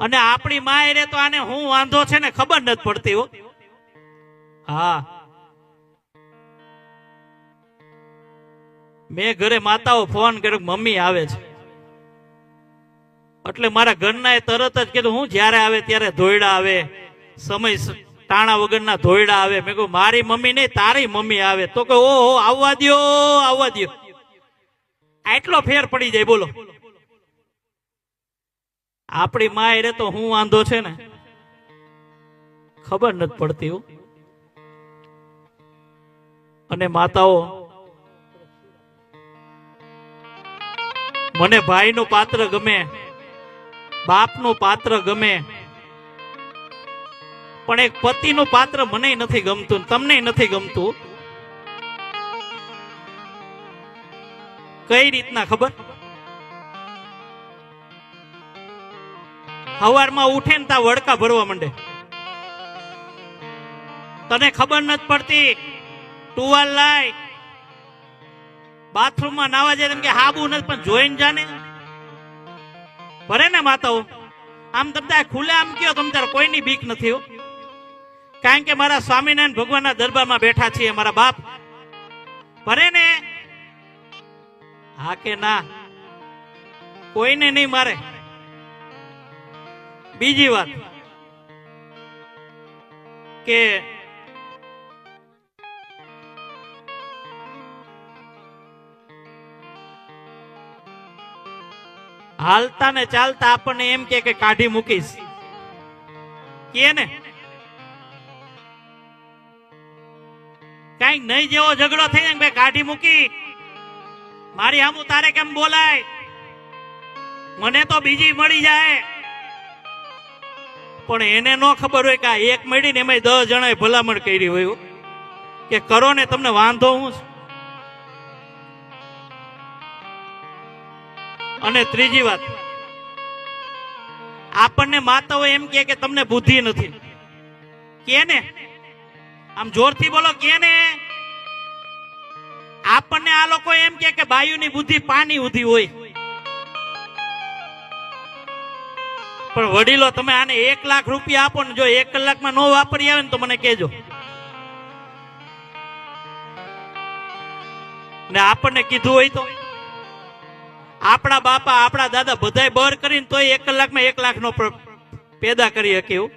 અને આપણી માય રે તો આને હું વાંધો છે ને ખબર નથી પડતી હો. મેં ઘરે માતાઓ ફોન કર્યો મમ્મી આવે છે. એટલે મારા ઘરના તરત જ કીધું, હું જ્યારે આવે ત્યારે ધોયડા આવે. સમય ટાણા વગરના ધોયડા આવે. મેં કહ્યું મારી મમ્મી નહીં, તારી મમ્મી આવે. તો કે, ઓહો, આવવા દો આવવા દો આટલો ફેર પડી જાય, બોલો. આપણી માય રે તો હું વાંધો છે ને? ખબર નથી પડતી હો. અને માતાઓ, મને ભાઈનું પાત્ર ગમે, બાપનું પાત્ર ગમે, પણ એક પતિનું પાત્ર મને નથી ગમતું તમને નથી ગમતું. કઈ રીતના ખબર? હવારમાં ઉઠે ને તા વડકા ભરવા માંડે. તને ખબર નથી પડતી, ટુવાલ લાય, બાથરૂમમાં નાવા જાય તેમ કે હાબુ નથી, પણ જોઈને જાને. ભરે ને માતાઓ, આમ તમતા ખુલ્લે આમ કયો, તમ તારે કોઈની બીક નથી હો. કારણ કે મારા સ્વામિનારાયણ ભગવાનના દરબારમાં બેઠા છીએ, મારા બાપ. ભરે ને. હા કે ના? કોઈને નહીં મારે. બીજી વાત કે હાલતા ને ચાલતા આપણને એમ કે કાઢી મૂકીશ. કે ને? કંઈક નહીં જેવો ઝઘડો થઈ ને ભાઈ કાઢી મૂકી. મારી આમુ તારે કેમ બોલાય? મને તો બીજી મળી જાય. પણ એને ન ખબર હોય કે આ એક મળીને એમાં દસ જણાએ ભલામણ કરી હોય કે કરો ને તમને વાંધો હું અને ત્રીજી વાત. આપણને માતાઓ એમ કે તમને બુદ્ધિ નથી. કે ને? આમ જોરથી બોલો, કે ને? આપણને આ લોકો એમ કે બાયુની બુદ્ધિ પાણી ઉધી હોય. પણ વડીલો, તમે આને એક લાખ રૂપિયા આપો ને જો એક કલાકમાં નો વાપરી આવે ને તો મને કહેજો. ને આપણને કીધું હોય તો? આપણા બાપા, આપણા દાદા બધાય બર કરીને તોય એક કલાકમાં એક લાખ નો પેદા કરી શકે એવું?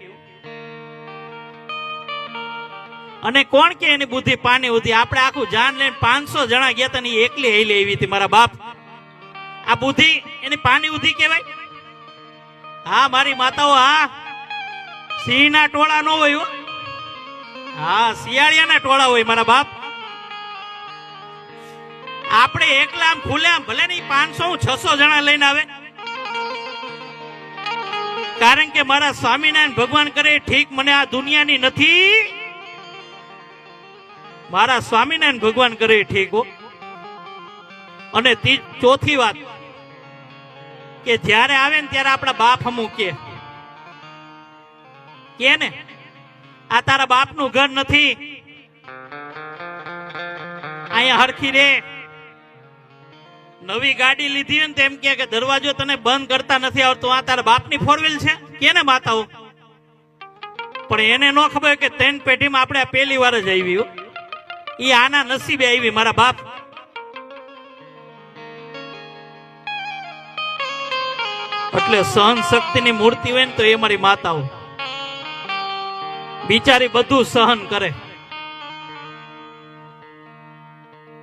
અને કોણ કે એની બુદ્ધિ પાણી હતી આપણે આખું જાન લઈને પાંચસો જણા ગયા હતા એકલી હેલી આવી હતી મારા બાપ. આ બુદ્ધિ એની પાણી ઉધી કહેવાય? હા, મારી માતાઓ, હા. સિંહના ટોળા નો હોય હો. શિયાળિયાના ટોળા હોય મારા બાપ. આપણે એકલા આમ ભલે નહીં, પાંચસો છસો જણા લઈને આવે. કારણ કે મારા સ્વામિનારાયણ ભગવાન કરે, ઠીક મને આ દુનિયાની નથી. મારા સ્વામિનારાયણ ભગવાન કરે, ઠીક અને ચોથી વાત. કે જ્યારે આવે ને ત્યારે આપણા બાપ હમું કે. ને? આ તારા બાપનું ઘર નથી. અહીંયા હરખી રે. નવી ગાડી લીધી ને તેમ કે દરવાજો તને બંધ કરતા નથી આવડતો. આ તારા બાપની ફોર વ્હીલ છે? કે ને માતાઓ? પણ એને ન ખબર કે ત્રણ પેઢીમાં આપણે પહેલી વાર જ આવી એ આના નસીબે આવી મારા બાપ. એટલે સહન શક્તિની મૂર્તિ હોય ને તો એ મારી માતાઓ. બિચારી બધું સહન કરે.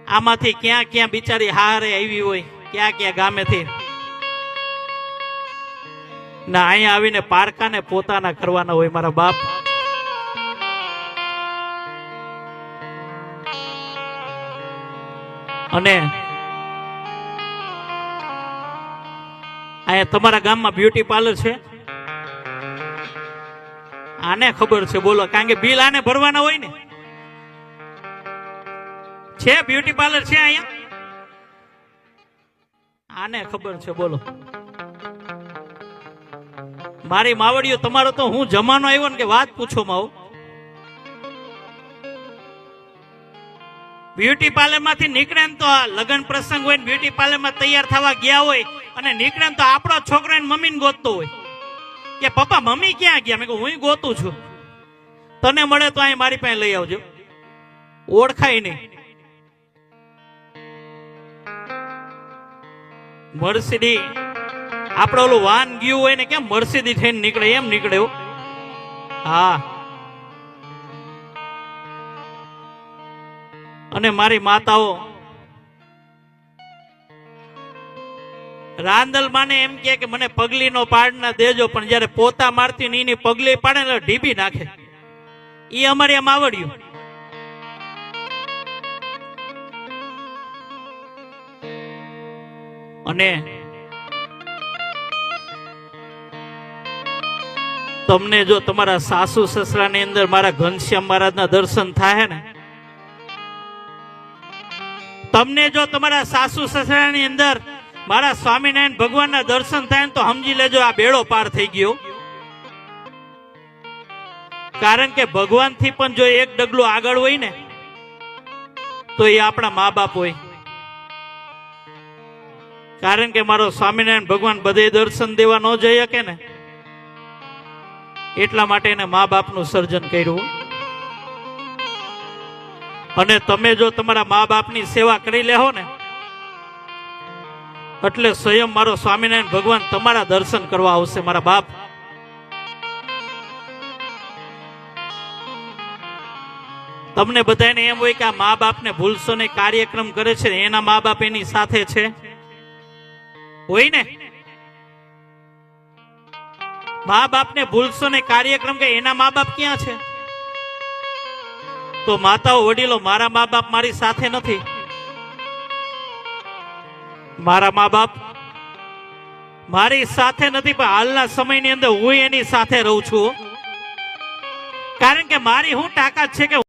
આમાંથી ક્યાં ક્યાં બિચારી હારે આવી હોય, ક્યાં ક્યાં ગામેથી. ના અહીંયા આવીને પારકાને પોતાના કરવાના હોય મારા બાપ. અને અહીંયા તમારા ગામમાં બ્યુટી પાર્લર છે? આને ખબર છે, બોલો, કારણ કે બિલ આને ભરવાના હોય ને. છે બ્યુટી પાર્લર છે અહીંયા? આને ખબર છે, બોલો. મારી માવડીઓ, તમારો તો હું જમાનો આવ્યો ને કે વાત પૂછો માવ. બ્યુટી પાર્લરમાંથી નીકળે ને તો આ લગ્ન પ્રસંગ હોય ને બ્યુટી પાર્લરમાં તૈયાર થવા ગયા હોય અને નીકળે તો આપણો છોકરો મમ્મી મમ્મીને ગોતતો હોય. કે પપ્પા, મમ્મી ક્યાં ગયા? મેં હું ગોતું છું. તને મળે તો અહીં મારી પાસે લઈ આવજો. ઓળખાય નહીં. મર્સિડી, આપણે ઓલું વાન ગયું હોય ને, કેમ મર્સિડી થઈને નીકળે? એમ નીકળે હા. અને મારી માતાઓ રાંદલ માને એમ કે કે મને પગલી નો પાડના દેજો, પણ જયારે પોતા મારતી ને પગલી પાડે ઢીબી નાખે. એ અમારે એમ આવડ્યું. અને તમને જો તમારા સાસુ સસરાની અંદર મારા ઘનશ્યામ મહારાજના દર્શન થાય ને, તમને જો તમારા સાસુ સસરાની અંદર મારા સ્વામિનારાયણ ભગવાનના દર્શન થાય તો સમજી લેજો આ બેડો પાર થઈ ગયો. કારણ કે ભગવાનથી પણ જો એક ડગલું આગળ હોય ને, તો એ આપણા મા બાપ હોય. કારણ કે મારો સ્વામિનારાયણ ભગવાન બધે દર્શન દેવા ન જઈ શકે ને, એટલા માટે એને મા બાપનું સર્જન કર્યું. અને તમે જો તમારા મા બાપની સેવા કરી લેહો ને એટલે સ્વયં મારો સ્વામિનારાયણ ભગવાન તમારા દર્શન કરવા આવશે, મારા બાપ. તમને બધાને એમ હોય કે આ મા બાપને ભૂલશો ને કાર્યક્રમ કરે છે એના મા બાપ એની સાથે છે. હોય ને? મા બાપને ભૂલશો ને કાર્યક્રમ કે એના મા બાપ ક્યાં છે? તો માતાઓ, વડીલો, મારા મા બાપ મારી સાથે નથી. મારા મા બાપ, મારી સાથે નથી, પણ હાલના સમયની અંદર હું એની સાથે રહું છું. કારણ કે મારી હું તાકાત છે કે